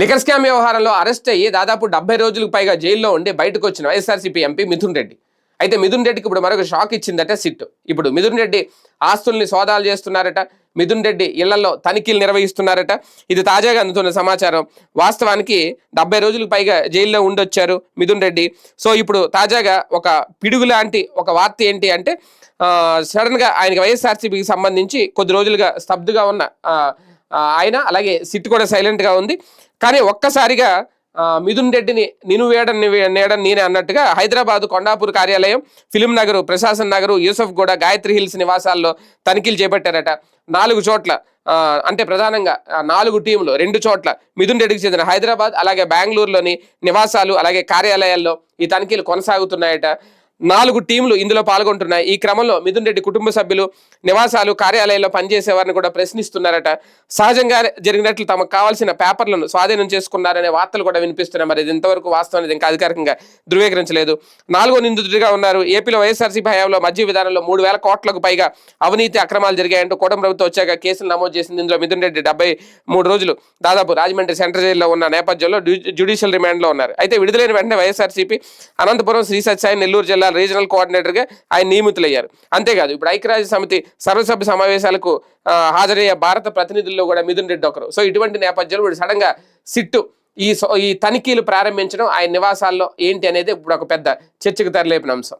Liquor scam వ్యవహారంలో arrest అయ్యి దాదాపు డెబ్బై రోజులకు పైగా జైల్లో ఉండి బయటకు వచ్చిన వైఎస్ఆర్సీపీ ఎంపీ మిథున్ రెడ్డి. అయితే మిథున్ రెడ్డికి ఇప్పుడు మరొక షాక్ ఇచ్చిందట సిట్. ఇప్పుడు మిథున్ రెడ్డి ఆస్తుల్ని సోదాలు చేస్తున్నారట మిథున్ రెడ్డి ఇళ్ళలో తనిఖీలు నిర్వహిస్తున్నారట. ఇది తాజాగా అందుతున్న సమాచారం. వాస్తవానికి డెబ్బై రోజులకు పైగా జైల్లో ఉండొచ్చారు మిథున్ రెడ్డి. సో ఇప్పుడు తాజాగా ఒక పిడుగు లాంటి ఒక వార్త ఏంటి అంటే సడన్గా ఆయనకి వైఎస్ఆర్సీపీకి సంబంధించి కొద్ది రోజులుగా స్తబ్దుగా ఉన్న ఆయన అలాగే సిట్ కూడా సైలెంట్గా ఉంది. కానీ ఒక్కసారిగా మిథున్ రెడ్డిని నిను వేయడం నేయడం నేనే అన్నట్టుగా హైదరాబాద్ కొండాపూర్ కార్యాలయం ఫిలిం నగరు ప్రశాసన్ నగరు యూసఫ్ గూడ గాయత్రి హిల్స్ నివాసాల్లో తనిఖీలు చేపట్టారట. నాలుగు చోట్ల అంటే ప్రధానంగా నాలుగు టీంలు రెండు చోట్ల మిథున్ రెడ్డికి చెందిన హైదరాబాద్ అలాగే బెంగళూరులోని నివాసాలు అలాగే కార్యాలయాల్లో ఈ తనిఖీలు కొనసాగుతున్నాయట. నాలుగు టీంలు ఇందులో పాల్గొంటున్నాయి. ఈ క్రమంలో మిథున్ రెడ్డి కుటుంబ సభ్యులు నివాసాలు కార్యాలయాల్లో పనిచేసే వారిని కూడా ప్రశ్నిస్తున్నారట. సహజంగా జరిగినట్లు తమకు కావాల్సిన పేపర్లను స్వాధీనం చేసుకున్నారనే వార్తలు కూడా వినిపిస్తున్నాయి. మరి ఇది ఇంతవరకు వాస్తవం అనేది ఇంకా అధికారికంగా ధృవీకరించలేదు. నాలుగో నిందితుడిగా ఉన్నారు. ఏపీలో వైఎస్ఆర్సీపీ హయాంలో మధ్య విధానంలో మూడు వేల కోట్లకు పైగా అవినీతి అక్రమాలు జరిగాయంటూ కూటమి ప్రభుత్వం వచ్చాక కేసులు నమోదు చేసింది. ఇందులో మిథున్ రెడ్డి డెబ్బై మూడు రోజులు దాదాపు రాజమండ్రి సెంట్రల్ జైల్లో ఉన్న నేపథ్యంలో జ్యుడిషియల్ రిమాండ్లో ఉన్నారు. అయితే విడుదలైన వెంటనే వైఎస్ఆర్సీపీ అనంతపురం శ్రీ సత్యసాయి నెల్లూరు జిల్లా రీజనల్ కోఆర్డినేటర్గా ఆయన నియమితులయ్యారు. అంతేకాదు ఇప్పుడు ఐక్యరాజ్య సమితి సర్వసభ్య సమావేశాలకు ఆ, హాజరయ్యే భారత ప్రతినిధుల్లో కూడా మిథున్ రెడ్డి ఒకరు. సో ఇటువంటి నేపథ్యంలో ఇప్పుడు సడన్గా సిట్టు ఈ ఈ తనిఖీలు ప్రారంభించడం ఆయన నివాసాల్లో ఏంటి అనేది ఇప్పుడు ఒక పెద్ద చర్చకు తరలేపిన అంశం.